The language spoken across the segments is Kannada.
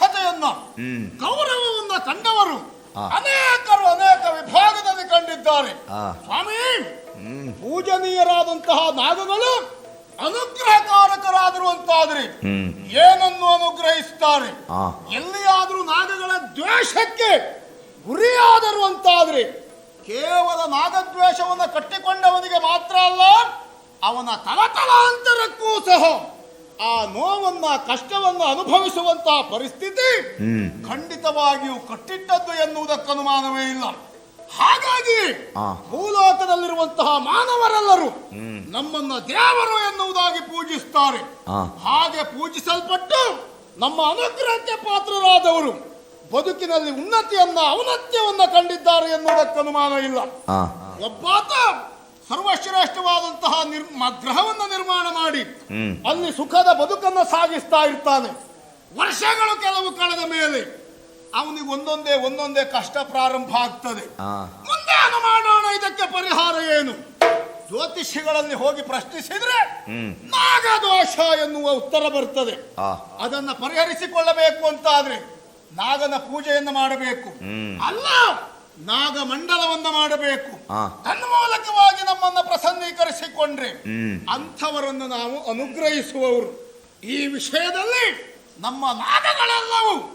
ನಾಗಗಳಲ್ಲಿ ಗೌರವವನ್ನು ಕಂಡವರು ಅನೇಕರು ಅನೇಕ ವಿಭಾಗದಲ್ಲಿ ಕಂಡಿದ್ದಾರೆ. ಸ್ವಾಮಿ ಪೂಜನೀಯರಾದಂತಹ ನಾಗಗಳು ಅನುಗ್ರಹಕಾರಕರಾದರು ಅಂತಾದ್ರೆ. ಏನನ್ನು ಅನುಗ್ರಹಿಸುತ್ತಾರೆ. ಎಲ್ಲಿಯಾದರೂ ನಾಗಗಳ ದ್ವೇಷಕ್ಕೆ ಗುರಿಯಾದರು ಅಂತಾದ್ರೆ ಕೇವಲ ನಾಗದ್ವೇಷವನ್ನು ಕಟ್ಟಿಕೊಂಡವನಿಗೆ ಮಾತ್ರ ಅಲ್ಲ ಅವನ ತಲತಲಾಂತರಕ್ಕೂ ಸಹ ಆ ನೋವನ್ನ ಕಷ್ಟವನ್ನು ಅನುಭವಿಸುವಂತಹ ಪರಿಸ್ಥಿತಿ ಖಂಡಿತವಾಗಿಯೂ ಕಟ್ಟಿಟ್ಟದ್ದು ಎನ್ನುವುದಕ್ಕೆ ಅನುಮಾನವೇ ಇಲ್ಲ. ಹಾಗಾಗಿ. ಭೂಲೋಕದಲ್ಲಿರುವಂತಹ ಮಾನವರೆಲ್ಲರೂ. ನಮ್ಮನ್ನ ದೇವರು ಎನ್ನುವುದಾಗಿ ಪೂಜಿಸ್ತಾರೆ. ಹಾಗೆ ಪೂಜಿಸಲ್ಪಟ್ಟು ನಮ್ಮ ಅನುಗ್ರಹಕ್ಕೆ ಪಾತ್ರರಾದವರು ಬದುಕಿನಲ್ಲಿ ಉನ್ನತಿಯನ್ನ ಔನ್ನತ್ಯವನ್ನ ಕಂಡಿದ್ದಾರೆ ಎನ್ನುವುದಕ್ಕೆ ಅನುಮಾನ ಇಲ್ಲ ಒಬ್ಬಾತ ಸರ್ವಶ್ರೇಷ್ಠವಾದಂತಹ ಗ್ರಹವನ್ನ ನಿರ್ಮಾಣ ಮಾಡಿ ಅಲ್ಲಿ ಸುಖದ ಬದುಕನ್ನ ಸಾಗಿಸ್ತಾ ಇರ್ತಾನೆ. ವರ್ಷಗಳು ಕೆಲವು ಕಳೆದ ಮೇಲೆ ಅವನಿಗೆ ಒಂದೊಂದೇ ಒಂದೊಂದೇ ಕಷ್ಟ ಪ್ರಾರಂಭ ಆಗ್ತದೆ. ಮುಂದೆ ಅದು ಮಾಡೋಣ ಇದಕ್ಕೆ ಪರಿಹಾರ ಏನು? ಜ್ಯೋತಿಷಿಗಳಲ್ಲಿ ಹೋಗಿ ಪ್ರಶ್ನಿಸಿದ್ರೆ. ನಾಗದೋಷ ಎನ್ನುವ ಉತ್ತರ ಬರ್ತದೆ. ಅದನ್ನ ಪರಿಹರಿಸಿಕೊಳ್ಳಬೇಕು ಅಂತಾದ್ರೆ ನಾಗನ ಪೂಜೆಯನ್ನು ಮಾಡಬೇಕು. ಅಲ್ಲ ನಾಗ ಮಂಡಲವನ್ನ ಮಾಡಬೇಕು ಆ. ತನ್ಮೂಲಕವಾಗಿ ನಮ್ಮನ್ನ ಪ್ರಸನ್ನೀಕರಿಸಿಕೊಂಡ್ರೆ. ಅಂಥವರನ್ನು ನಾವು ಅನುಗ್ರಹಿಸುವವರು ಈ ವಿಷಯದಲ್ಲಿ ನಮ್ಮ ನಾಗಗಳೆಲ್ಲವೂ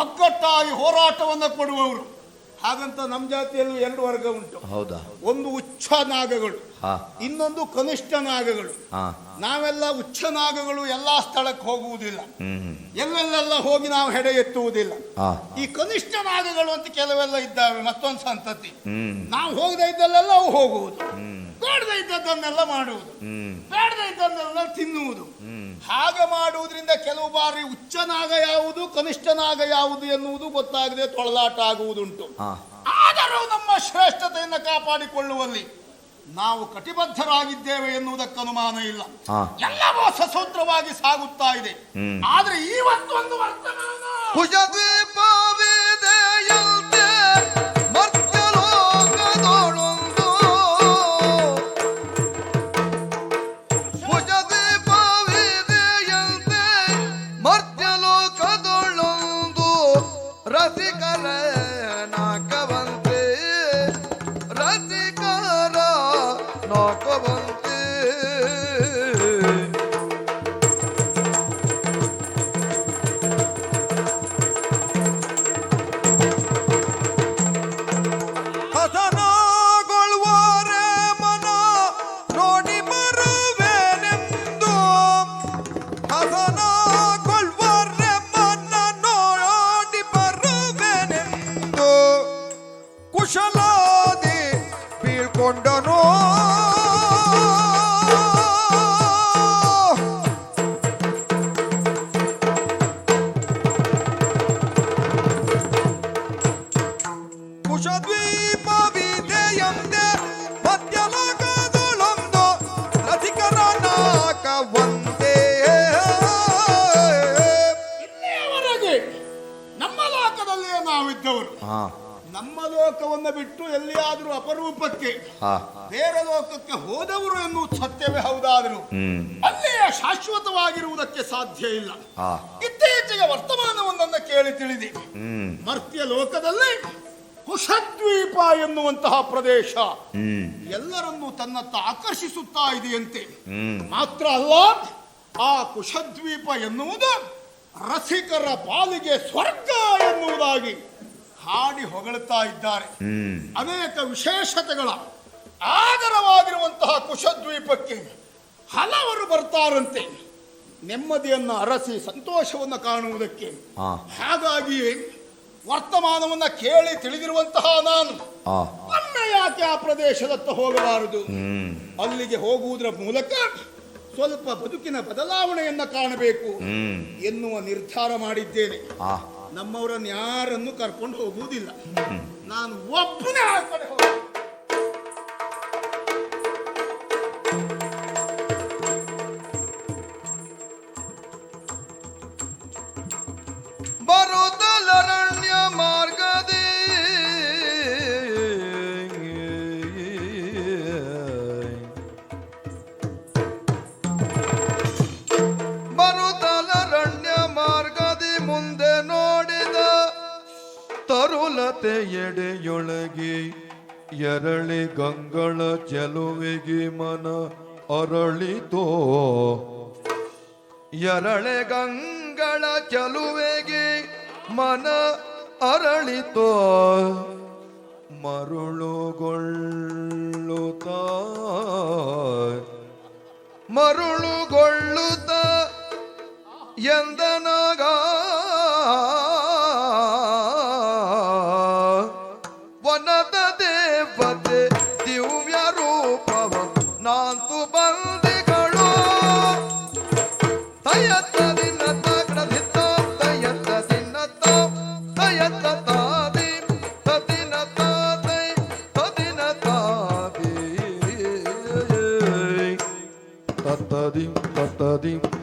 ಒಗ್ಗಟ್ಟಾಗಿ ಹೋರಾಟವನ್ನು ಕೊಡುವವರು ಹಾಗಂತ ನಮ್ಮ ಜಾತಿಯಲ್ಲೂ ಎರಡು ವರ್ಗ ಉಂಟು. ಹೌದಾ? ಒಂದು ಉಚ್ಚ ನಾಗಗಳು ಇನ್ನೊಂದು ಕನಿಷ್ಠ ನಾಗಗಳು. ನಾವೆಲ್ಲ ಉಚ್ಚ ನಾಗಗಳು ಎಲ್ಲಾ ಸ್ಥಳಕ್ಕೆ ಹೋಗುವುದಿಲ್ಲ. ಎಲ್ಲೆಲ್ಲೆಲ್ಲ ಹೋಗಿ ನಾವು ಹೆಡೆ ಎತ್ತುವುದಿಲ್ಲ. ಈ ಕನಿಷ್ಠ ನಾಗಗಳು ಅಂತ ಕೆಲವೆಲ್ಲ ಇದ್ದಾವೆ ಮತ್ತೊಂದು ಸಂತತಿ. ನಾವು ಹೋಗದೇ ಇದ್ದಲ್ಲೆಲ್ಲ ಅವು ಹೋಗುವುದು ಬೇಡದೇ ಇದ್ದದ್ದನ್ನೆಲ್ಲ ಮಾಡುವುದು. ಬೇಡದೇ ಇದ್ದನ್ನೆಲ್ಲ ತಿನ್ನುವುದು. ಹಾಗೆ ಮಾಡುವುದರಿಂದ ಕೆಲವು ಬಾರಿ ಉಚ್ಚನಾಗ ಯಾವುದು ಕನಿಷ್ಠನಾಗ ಯಾವುದು ಎನ್ನುವುದು ಗೊತ್ತಾಗದೆ ತೊಳಲಾಟ ಆಗುವುದುಂಟು. ಆದರೂ ನಮ್ಮ ಶ್ರೇಷ್ಠತೆಯನ್ನು ಕಾಪಾಡಿಕೊಳ್ಳುವಲ್ಲಿ ನಾವು ಕಟಿಬದ್ಧರಾಗಿದ್ದೇವೆ ಎನ್ನುವುದಕ್ಕೆ ಅನುಮಾನ ಇಲ್ಲ. ಎಲ್ಲವೂ ಸಸೂತ್ರವಾಗಿ ಸಾಗುತ್ತಾ ಇದೆ. ಆದರೆ ಆದ್ರೆ ಒಂದು ವರ್ತಮಾನ ಕುಶಲಾದಿ ಬೀಳ್ಕೊಂಡನು ಸಾಧ್ಯ ಇಲ್ಲ. ಇತ್ತೀಚೆಗೆ ವರ್ತಮಾನವೊಂದನ್ನು ಕೇಳಿ ತಿಳಿದಿ. ಮರ್ತ್ಯ ಲೋಕದಲ್ಲಿ ಕುಶದ್ವೀಪ ಎನ್ನುವಂತಹ ಪ್ರದೇಶ. ಎಲ್ಲರನ್ನೂ ತನ್ನತ್ತ ಆಕರ್ಷಿಸುತ್ತಾ ಇದೆಯಂತೆ. ಮಾತ್ರ ಅಲ್ಲ ಆ ಕುಶದ್ವೀಪ ಎನ್ನುವುದು ರಸಿಕರ ಪಾಲಿಗೆ ಸ್ವರ್ಗ ಎನ್ನುವುದಾಗಿ ಹಾಡಿ ಹೊಗಳುತ್ತಾ ಇದ್ದಾರೆ. ಅನೇಕ ವಿಶೇಷತೆಗಳ ಆಧಾರವಾಗಿರುವಂತಹ ಕುಶದ್ವೀಪಕ್ಕೆ ಹಲವರು ಬರ್ತಾರಂತೆ. ನೆಮ್ಮದಿಯನ್ನ ಅರಸಿ ಸಂತೋಷವನ್ನು ಕಾಣುವುದಕ್ಕೆ. ಹಾಗಾಗಿ ವರ್ತಮಾನವನ್ನ ಕೇಳಿ ತಿಳಿದಿರುವಂತಹ ನಾನು ಒಮ್ಮೆ ಯಾಕೆ ಆ ಪ್ರದೇಶದತ್ತ ಹೋಗಬಾರದು? ಅಲ್ಲಿಗೆ ಹೋಗುವುದರ ಮೂಲಕ ಸ್ವಲ್ಪ ಬದುಕಿನ ಬದಲಾವಣೆಯನ್ನ ಕಾಣಬೇಕು ಎನ್ನುವ ನಿರ್ಧಾರ ಮಾಡಿದ್ದೇನೆ. ನಮ್ಮವರನ್ನು ಯಾರನ್ನು ಕರ್ಕೊಂಡು ಹೋಗುವುದಿಲ್ಲ. ನಾನು ಒಬ್ಬನೇ ಆ ಕಡೆ ಎರಳೆ ಗಂಗಳ ಚಲುವೆಗೆ ಮನ ಅರಳಿತೋ. ಮರುಳುಗೊಳ್ಳುತ್ತ. ಮರುಳುಗೊಳ್ಳುತ್ತ ಎಂದನಾಗ de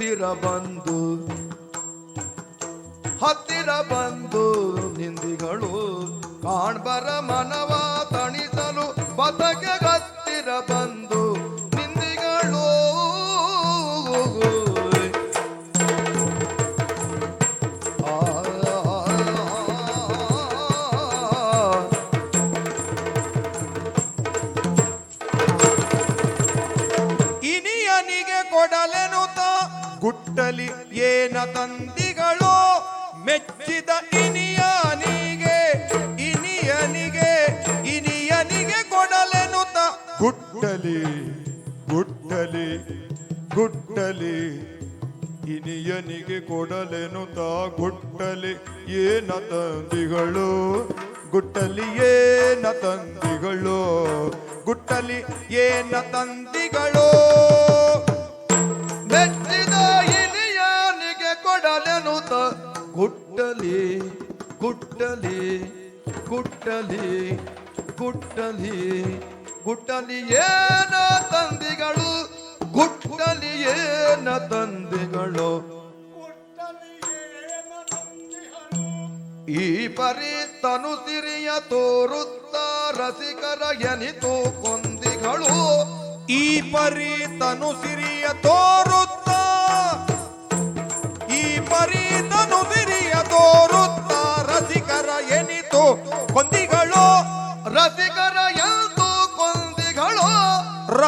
ಹತ್ತಿರ ಬಂದು ಹತ್ತಿರ ಬಂದು ನಿಂದಿಗಳು ಕಾಣ್ಬರ ಮನವ ತಣಿಸಲು ಪದಕ್ಕೆ ಹತ್ತಿರ ಬಂದು ಗುಟ್ಟಲಿ ಗುಟ್ಟಲಿ ಗುಟ್ಟಲಿ ಇನಿಯನಿಗೆ ಕೊಡಲೆನುತ ಗುಟ್ಟಲಿ ಏನ ತಂದಿಗಳು ಗುಟ್ಟಲಿ ಏನ ತಂದಿಗಳು. ಗುಟ್ಟಲಿ ಏನ ತಂದಿಗಳು. ಮೆಚ್ಚಿದ ಇನಿಯನಿಗೆ ಕೊಡಲೆನುತ ಗುಟ್ಟಲಿ ಗುಟ್ಟಲಿ ಗುಟ್ಟಲಿ ಗುಟ್ಟಲಿ ಗುಟ್ಟಲಿ ಏನ ತಂದಿಗಳು? ಗುಟ್ಟಲಿ ಏನ ತಂದಿಗಳು? ಈ ಪರಿ ತನು ಸಿರಿಯ ತೋರುತ್ತ ರಸಿಕರ ಎನಿತು ಕೊಂದಿಗಳು. ಈ ಪರಿ ತನು ಸಿರಿಯ ತೋರುತ್ತ, ಈ ಪರಿ ತನು ಸಿರಿಯ ತೋರುತ್ತ ರಸಿಕರ ಎನಿತು ಕೊಂದಿಗಳು. ರಸಿಕರ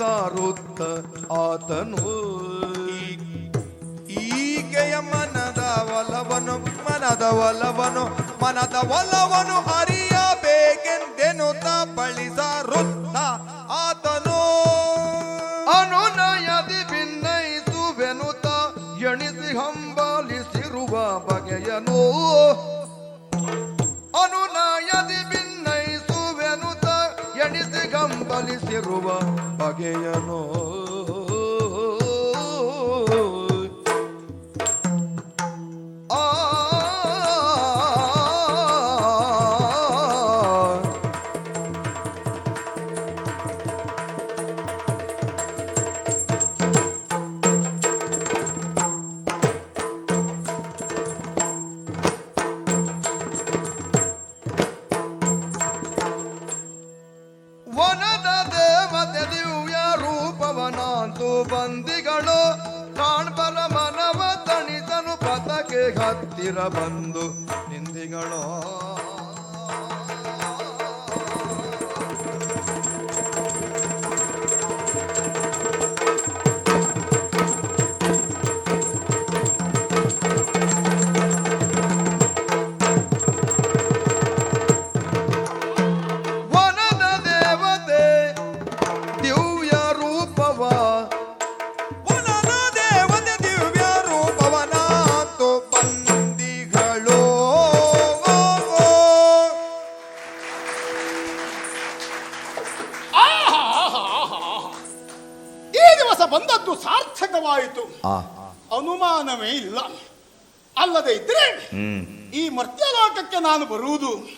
ಸಾರುತ್ತ ಆತನು ಈಗೆಯ ಮನದ ಒಲವನು ಮನದ ಒಲವನು ಮನದ ಒಲವನು ಅರಿಯಬೇಕೆಂದೆನು ತ ಗಂಬಲಿಸಿರುವ ಬಗೆಯನು.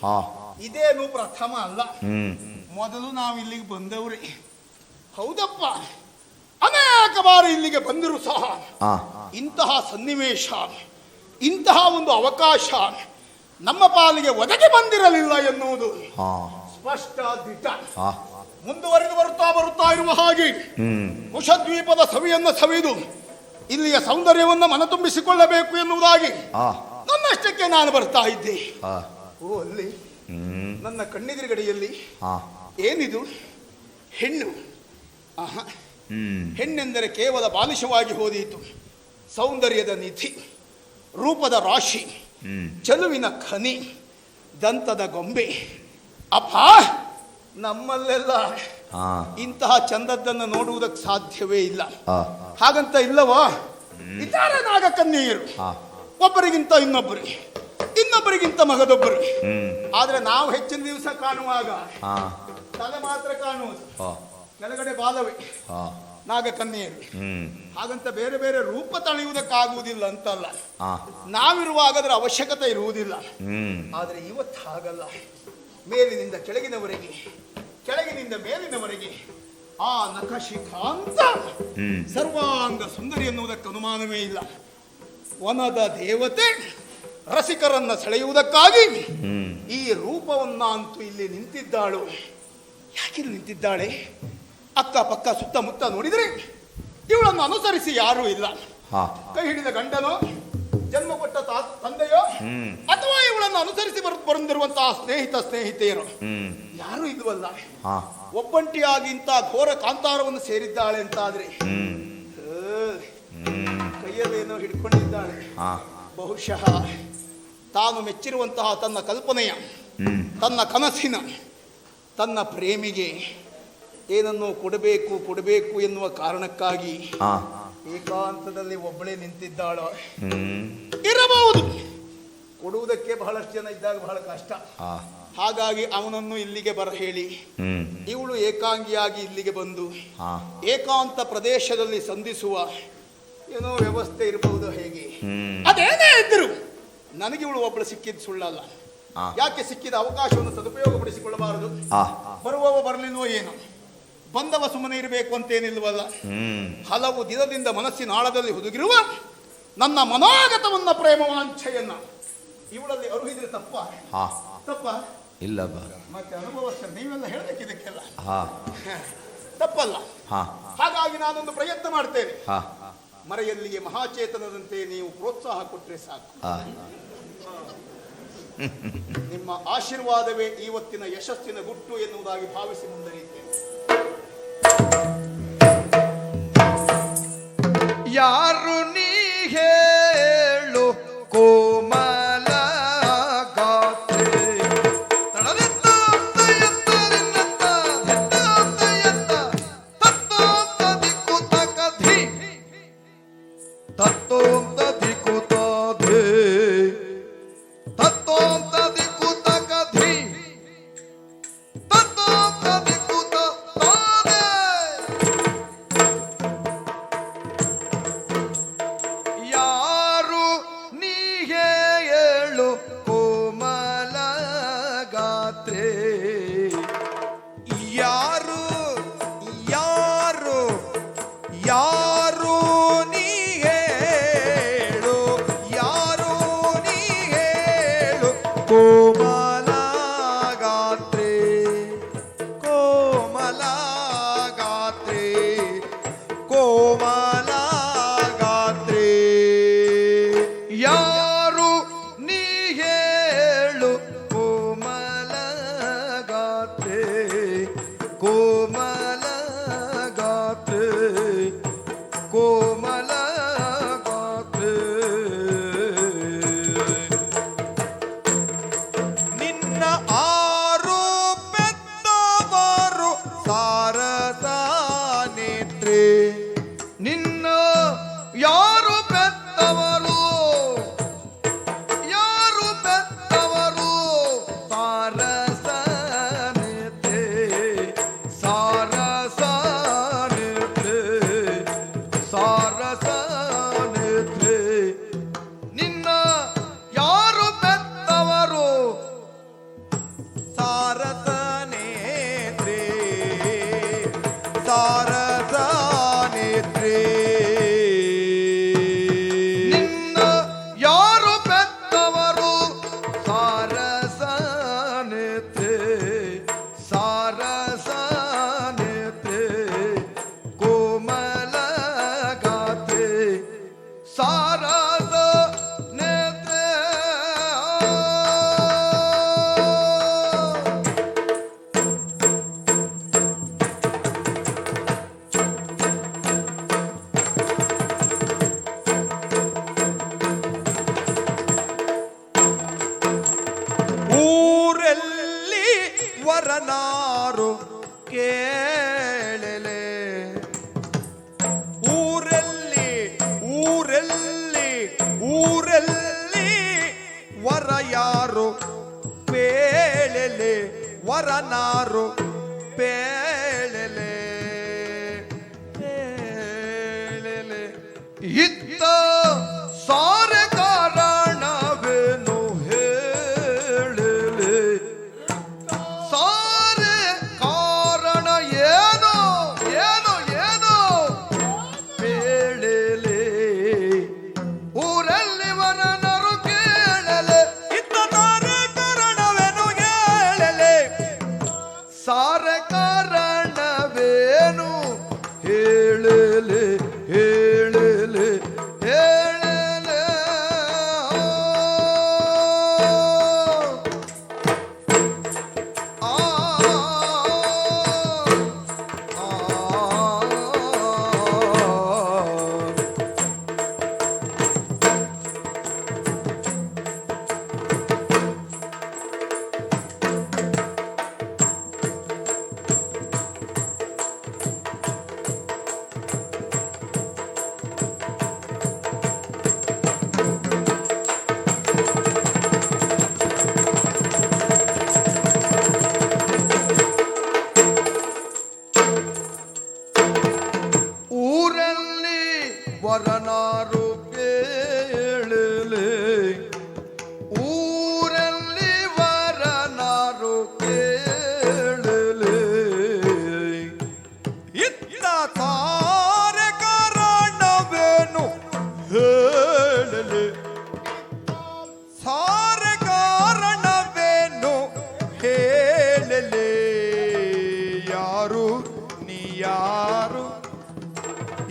ಆ ಇದೇನು ಪ್ರಥಮ ಅಲ್ಲ. ಹ್ಮ್. ಮೊದಲು ನಾವು ಇಲ್ಲಿಗೆ ಬಂದವ್ರಿ. ಹೌದಪ್ಪ. ಅನೇಕ ಬಾರಿ ಇಲ್ಲಿಗೆ ಬಂದಿರು ಸಹ. ಇಂತಹ ಸನ್ನಿವೇಶ ಇಂತಹ ಒಂದು ಅವಕಾಶ ನಮ್ಮ ಪಾಲಿಗೆ ಒದಗಿ ಬಂದಿರಲಿಲ್ಲ ಎನ್ನುವುದು ಸ್ಪಷ್ಟ ದಿಟ ಮುಂದುವರೆದು ಬರುತ್ತಾ ಬರುತ್ತಾ ಇರುವ ಹಾಗೆ ಹ್ಮ್. ಕುಶದ್ವೀಪದ ಸವಿಯನ್ನು ಸವಿದು ಇಲ್ಲಿಯ ಸೌಂದರ್ಯವನ್ನು ಮನತುಂಬಿಸಿಕೊಳ್ಳಬೇಕು ಎನ್ನುವುದಾಗಿ ನನ್ನಷ್ಟಕ್ಕೆ ನಾನು ಬರ್ತಾ ಇದ್ದೆ. ಓ ಅಲ್ಲಿ ನನ್ನ ಕಣ್ಣೆದುರುಗಡೆಯಲ್ಲಿ ಏನಿದು? ಹೆಣ್ಣು. ಆಹಾ. ಹೆಣ್ಣೆಂದರೆ ಕೇವಲ ಬಾಲಿಶವಾಗಿ ಹೋದೀತು. ಸೌಂದರ್ಯದ ನಿಧಿ ರೂಪದ ರಾಶಿ ಚಲುವಿನ ಖನಿ ದಂತದ ಗೊಂಬೆ. ಅಪ್ಪ! ನಮ್ಮಲ್ಲೆಲ್ಲ ಇಂತಹ ಚಂದದ್ದನ್ನು ನೋಡುವುದಕ್ಕೆ ಸಾಧ್ಯವೇ ಇಲ್ಲ. ಹಾಗಂತ ಇಲ್ಲವಾ? ಇದ್ದಾರೆ ನಾಗ ಕನ್ಯೆಯರು ಆ. ಒಬ್ಬರಿಗಿಂತ ಇನ್ನೊಬ್ಬರಿಗೆ ಇನ್ನೊಬ್ಬರಿಗಿಂತ ಮಗದೊಬ್ಬರು. ಹ್ಮ್ ಆದ್ರೆ ನಾವು ಹೆಚ್ಚಿನ ದಿವಸ ಕಾಣುವಾಗ ತಲೆ ಮಾತ್ರ ಕಾಣುವುದು. ಕೆಳಗಡೆ ಬಾಲವೇ. ಆ ನಾಗ ಕನ್ಯೆಯರು ಹಾಗಂತ ಬೇರೆ ಬೇರೆ ರೂಪ ತಳೆಯುವುದಕ್ಕಾಗುವುದಿಲ್ಲ ಅಂತಲ್ಲ. ನಾವಿರುವಾಗ ಅದರ ಅವಶ್ಯಕತೆ ಇರುವುದಿಲ್ಲ. ಆದ್ರೆ ಆದರೆ ಇವತ್ತು ಹಾಗಲ್ಲ ಮೇಲಿನಿಂದ ಕೆಳಗಿನವರೆಗೆ ಕೆಳಗಿನಿಂದ ಮೇಲಿನವರೆಗೆ ಆ ನಖಶಿಖಾಂತ ಸರ್ವಾಂಗ ಸುಂದರಿ ಎನ್ನುವುದಕ್ಕೆ ಅನುಮಾನವೇ ಇಲ್ಲ. ವನದ ದೇವತೆ ರಸಿಕರನ್ನ ಸೆಳೆಯುವುದಕ್ಕಾಗಿ ಈ ರೂಪವನ್ನ ಅಂತೂ ಇಲ್ಲಿ ನಿಂತಿದ್ದಾಳು. ಯಾಕಿಲ್ಲಿ ನಿಂತಿದ್ದಾಳೆ? ಅಕ್ಕಪಕ್ಕ ಸುತ್ತಮುತ್ತ ನೋಡಿದರೆ ಇವಳನ್ನು ಅನುಸರಿಸಿ ಯಾರೂ ಇಲ್ಲ. ಕೈ ಹಿಡಿದ ಗಂಡನೋ ಜನ್ಮ ಕೊಟ್ಟ ತಂದೆಯೋ ಅಥವಾ ಇವಳನ್ನು ಅನುಸರಿಸಿ ಬರುತ್ತಿರುವಂತಹ ಬಂದಿರುವಂತಹ ಸ್ನೇಹಿತ ಸ್ನೇಹಿತೆಯರು. ಯಾರು ಇಲ್ವಲ್ಲ. ಒಬ್ಬಂಟಿಯಾಗಿ ಇಂಥ ಘೋರ ಕಾಂತಾರವನ್ನು ಸೇರಿದ್ದಾಳೆ ಅಂತಾದ್ರೆ ಕೈಯಲ್ಲೇನೋ ಹಿಡ್ಕೊಂಡಿದ್ದಾಳೆ. ಬಹುಶಃ ತಾನು ಮೆಚ್ಚಿರುವಂತಹ ತನ್ನ ಕಲ್ಪನೆಯ ತನ್ನ ಕನಸಿನ ತನ್ನ ಪ್ರೇಮಿಗೆ ಏನನ್ನು ಕೊಡಬೇಕು ಕೊಡಬೇಕು ಎನ್ನುವ ಕಾರಣಕ್ಕಾಗಿ ಏಕಾಂತದಲ್ಲಿ ಒಬ್ಬಳೇ ನಿಂತಿದ್ದಾಳ. ಇರಬಹುದು. ಕೊಡುವುದಕ್ಕೆ ಬಹಳಷ್ಟು ಜನ ಇದ್ದಾಗ ಬಹಳ ಕಷ್ಟ. ಹಾಗಾಗಿ ಅವನನ್ನು ಇಲ್ಲಿಗೆ ಬರ ಹೇಳಿ. ಇವಳು ಏಕಾಂಗಿಯಾಗಿ ಇಲ್ಲಿಗೆ ಬಂದು ಏಕಾಂತ ಪ್ರದೇಶದಲ್ಲಿ ಸಂಧಿಸುವ ಏನೋ ವ್ಯವಸ್ಥೆ ಇರಬಹುದು ಹೇಗೆ? ಅದೇನೇ ಇದ್ದರು ನನಗೆ ಇವಳು ಒಬ್ಬಳು ಸಿಕ್ಕಿದ್ದು ಸುಳ್ಳಲ್ಲ. ಆ. ಯಾಕೆ ಸಿಕ್ಕಿದ ಅವಕಾಶವನ್ನು ಸದುಪಯೋಗಪಡಿಸಿಕೊಳ್ಳಬಾರದು? ಆ. ಬರುವವ ಬರಲಿಲ್ವೋ ಏನು? ಬಂದವ ಸುಮ್ಮನೆ ಇರಬೇಕು ಅಂತೇನಿಲ್ವಲ್ಲ? ಹ್ಮ್. ಹಲವು ದಿನದಿಂದ ಮನಸ್ಸಿನ ಆಳದಲ್ಲಿ ಹುದುಗಿರುವ ನನ್ನ ಮನೋಗತವನ್ನ ಪ್ರೇಮವಾಂಛೆಯನ್ನ ಇವಳಲ್ಲಿ ಅರುಹಿದ್ರೆ ತಪ್ಪ? ಹಾ. ತಪ್ಪ? ಇಲ್ಲ ಬಾ. ಮತ್ತೆ ಅನುಭವಸ್ಥ ನೀವೆಲ್ಲ ಹೇಳಬೇಕು ಇದಕ್ಕೆಲ್ಲ? ತಪ್ಪಲ್ಲ. ಹಾ. ಹಾಗಾಗಿ ನಾನೊಂದು ಪ್ರಯತ್ನ ಮಾಡ್ತೇನೆ. ಹಾ. ಮರೆಯಲ್ಲಿಗೆ ಮಹಾಚೇತನದಂತೆ ನೀವು ಪ್ರೋತ್ಸಾಹ ಕೊಟ್ಟರೆ ಸಾಕು. ನಿಮ್ಮ ಆಶೀರ್ವಾದವೇ ಇವತ್ತಿನ ಯಶಸ್ಸಿನ ಗುಟ್ಟು ಎನ್ನುವುದಾಗಿ ಭಾವಿಸಿ ಮುಂದರಿಯುತ್ತೇನೆ. ಯಾರು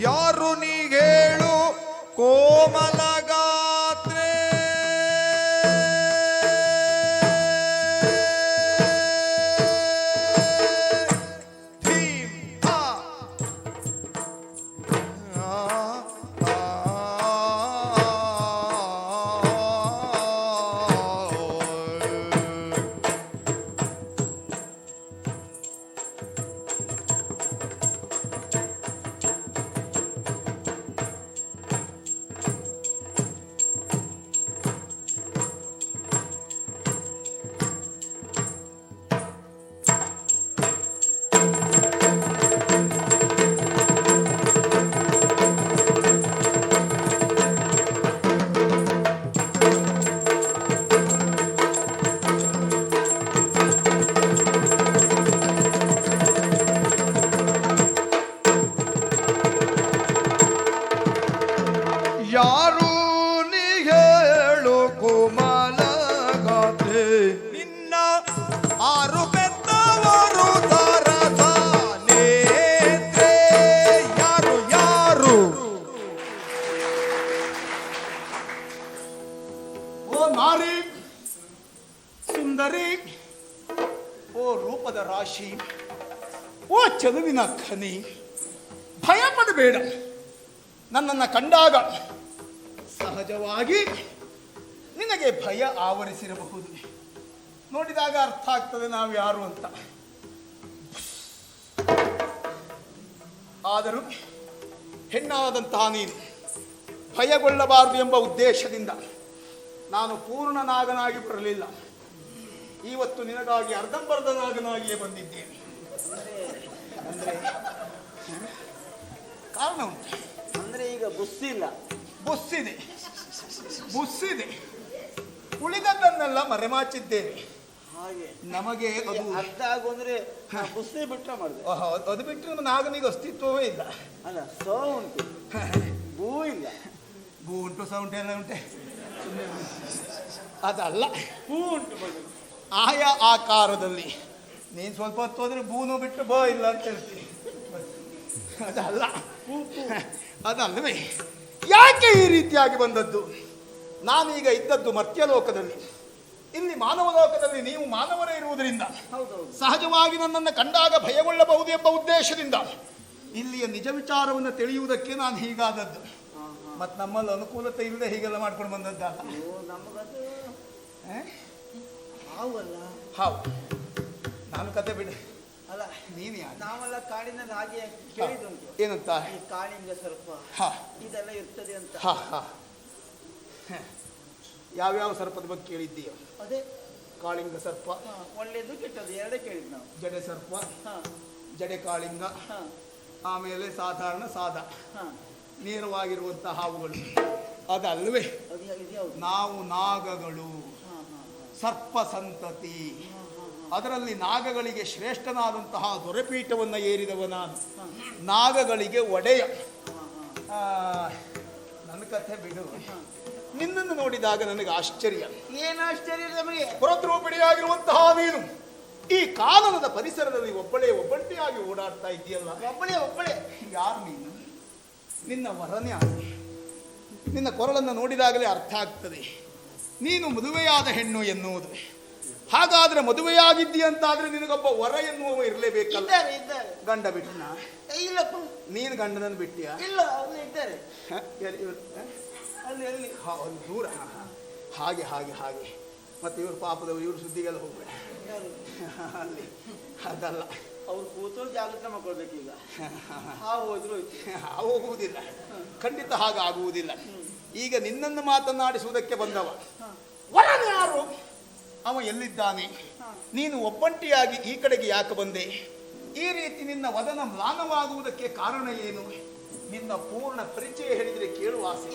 ಯಾರು ನೀ ಹೇಳು ಕೋಮಲ ಓ ಚಲುವಿನ ಖನಿ ಭಯ ಪಡಬೇಡ. ನನ್ನನ್ನು ಕಂಡಾಗ ಸಹಜವಾಗಿ ನಿನಗೆ ಭಯ ಆವರಿಸಿರಬಹುದು. ನೋಡಿದಾಗ ಅರ್ಥ ಆಗ್ತದೆ ನಾವು ಯಾರು ಅಂತ. ಆದರೂ ಹೆಣ್ಣಾದಂತಹ ನೀನು ಭಯಗೊಳ್ಳಬಾರದು ಎಂಬ ಉದ್ದೇಶದಿಂದ ನಾನು ಪೂರ್ಣ ನಾಗನಾಗಿ ಬರಲಿಲ್ಲ. ಇವತ್ತು ನಿನಗಾಗಿ ಅರ್ಧಂಬರ್ಧ ನಾಗನಾಗಿಯೇ ಬಂದಿದ್ದೇನೆ. ಅಂದ್ರೆ? ಕಾರಣ ಉಂಟು. ಅಂದ್ರೆ ಈಗ ಬುಸ್ಸಿಲ್ಲ ಬುಸ್ಸಿದೆ. ಬುಸ್ಸಿದೆ. ಉಳಿದದ್ದನ್ನೆಲ್ಲ ಮರೆಮಾಚಿದ್ದೇನೆ. ಹಾಗೆ. ನಮಗೆ ಅದು ಅರ್ಧ ಆಗು ಅಂದ್ರೆ ನಾ ಬುಸ್ಸೇ ಬಿಟ್ರೆ ಮಾಡಿದೆ ಅದು ಬಿಟ್ಟರೆ ನಾಗನಿಗೆ ಅಸ್ತಿತ್ವವೇ ಇಲ್ಲ. ಅಲ್ಲ ಸೋ ಉಂಟು. ಭೂ ಇಲ್ಲ. ಭೂ ಉಂಟು ಸೌಂಟು ಎಲ್ಲ ಉಂಟೆ. ಅದಲ್ಲ. ಹೂ ಉಂಟು. ಆಯಾ ಆಕಾರದಲ್ಲಿ ನೀನು ಸ್ವಲ್ಪ ಹೊತ್ತು ಹೋದ್ರೆ ಭೂನು ಬಿಟ್ಟು ಬೋ ಇಲ್ಲ ಅಂತ ಹೇಳ್ತೀನಿ. ಅದಲ್ಲ. ಅದಲ್ಲವೇ ಯಾಕೆ ಈ ರೀತಿಯಾಗಿ ಬಂದದ್ದು? ನಾನೀಗ ಇದ್ದದ್ದು ಮರ್ತ್ಯಲೋಕದಲ್ಲಿ. ಇಲ್ಲಿ ಮಾನವ ಲೋಕದಲ್ಲಿ ನೀವು ಮಾನವರೇ ಇರುವುದರಿಂದ ಸಹಜವಾಗಿ ನನ್ನನ್ನು ಕಂಡಾಗ ಭಯಗೊಳ್ಳಬಹುದು ಎಂಬ ಉದ್ದೇಶದಿಂದ. ಇಲ್ಲಿಯ ನಿಜ ವಿಚಾರವನ್ನು ತಿಳಿಯುವುದಕ್ಕೆ ನಾನು ಹೀಗಾದದ್ದು. ಮತ್ತು ನಮ್ಮಲ್ಲಿ ಅನುಕೂಲತೆ ಇಲ್ಲದೆ ಹೀಗೆಲ್ಲ ಮಾಡ್ಕೊಂಡು ಬಂದದ್ದಲ್ಲ. ಹೌದು ನಾನು ಕತೆ ಬಿಡಿ. ಅಲ್ಲ ನೀನು ಯಾರು? ನಾವೆಲ್ಲ ಕಾಡಿನ ಹಾಗೆ ಕೇಳಿದುಂಟು ಏನಂತ? ಈ ಕಾಳಿಂಗ ಸರ್ಪ ಹಾ. ಇದೆಲ್ಲ ಇರ್ತದೆ ಅಂತ. ಹಾ ಹಾ. ಹ. ಯಾವ್ಯಾವ ಸರ್ಪದ ಬಗ್ಗೆ ಕೇಳಿದ್ದೀಯ? ಅದೇ. ಕಾಳಿಂಗ ಸರ್ಪ. ಒಳ್ಳೆಯದು ಒಳ್ಳೇದು ಕೆಟ್ಟದ್ದು ಎರಡೇ ಕೇಳಿದ್ ನಾವು. ಜಡೆ ಸರ್ಪ. ಹಾ. ಜಡೆ ಕಾಳಿಂಗ. ಆಮೇಲೆ ಸಾಧಾರಣ ಸಾದ ನೇರವಾಗಿರುವಂತಹ ಹಾವುಗಳು. ಅದಲ್ವೇ? ನಾವು ನಾಗಗಳು. ಸರ್ಪ ಸಂತತಿ. ಅದರಲ್ಲಿ ನಾಗಗಳಿಗೆ ಶ್ರೇಷ್ಠನಾದಂತಹ ದೊರೆಪೀಠವನ್ನು ಏರಿದವ ನಾನು. ನಾಗಗಳಿಗೆ ಒಡೆಯ. ನನ್ನ ಕಥೆ ಬಿಡು. ನಿನ್ನನ್ನು ನೋಡಿದಾಗ ನನಗೆ ಆಶ್ಚರ್ಯ. ಏನು ಆಶ್ಚರ್ಯ ನಮಗೆ? ಪುರದ್ರೂಪಿಣಿಯಾಗಿರುವಂತಹ ನೀನು. ಈ ಕಾನನದ ಪರಿಸರದಲ್ಲಿ ಒಬ್ಬಳೇ ಒಬ್ಬಂಟಿಯಾಗಿ ಓಡಾಡ್ತಾ ಇದೆಯಲ್ಲ ಒಬ್ಬಳೇ ಒಬ್ಬಳೇ. ಯಾರು ನೀನು? ನಿನ್ನ ವರನೇ ಆಗಿ ನಿನ್ನ ಕೊರಳನ್ನು ನೋಡಿದಾಗಲೇ ಅರ್ಥ ಆಗ್ತದೆ. ನೀನು ಮದುವೆಯಾದ ಹೆಣ್ಣು ಎನ್ನುವುದು. ಹಾಗಾದ್ರೆ ಮದುವೆಯಾಗಿದ್ದೀಯಂತಾದ್ರೆ ನಿನಗೊಬ್ಬ ವರ ಎನ್ನುವ ಇರಲೇಬೇಕಲ್ಲ? ಇದ್ದಾರೆ ಇದ್ದಾರೆ. ಗಂಡ ಬಿಟ್ಟನ ಇಲ್ಲಪ್ಪ. ನೀನು ಗಂಡನನ್ನು ಬಿಟ್ಟಿಯ? ಇಲ್ಲ ಇದ್ದಾರೆ. ಅಲ್ಲಿ ಅಲ್ಲಿ. ದೂರ. ಹ, ಹ. ಹಾಗೆ ಹಾಗೆ ಹಾಗೆ. ಮತ್ತೆ ಇವ್ರ ಪಾಪದವರು ಇವ್ರ ಸುದ್ದಿಗೆಲ್ಲ ಹೋಗ್ಬೇಡ ಯಾರು? ಅಲ್ಲಿ. ಅದಲ್ಲ. ಅವ್ರು ಕೂತು ಜಾಗೃತ ಮಾಡ್ಕೊಳ್ಬೇಕು ಈಗ ಹಾ ಹೋದ್ರು ಹೋಯ್ತು. ಹೋಗುವುದಿಲ್ಲ. ಖಂಡಿತ ಹಾಗೆ ಆಗುವುದಿಲ್ಲ ಈಗ ನಿನ್ನನ್ನು ಮಾತನಾಡಿಸುವುದಕ್ಕೆ ಬಂದವ. ವರನ ಯಾರು? ಅವ ಎಲ್ಲಿದ್ದಾನೆ? ನೀನು ಒಬ್ಬಂಟಿಯಾಗಿ ಈ ಕಡೆಗೆ ಯಾಕೆ ಬಂದೆ? ಈ ರೀತಿ ನಿನ್ನ ವದನ ಮ್ಲಾನವಾಗುವುದಕ್ಕೆ ಕಾರಣ ಏನು? ನಿನ್ನ ಪೂರ್ಣ ಪರಿಚಯ ಹೇಳಿದರೆ ಕೇಳುವ ಆಸೆ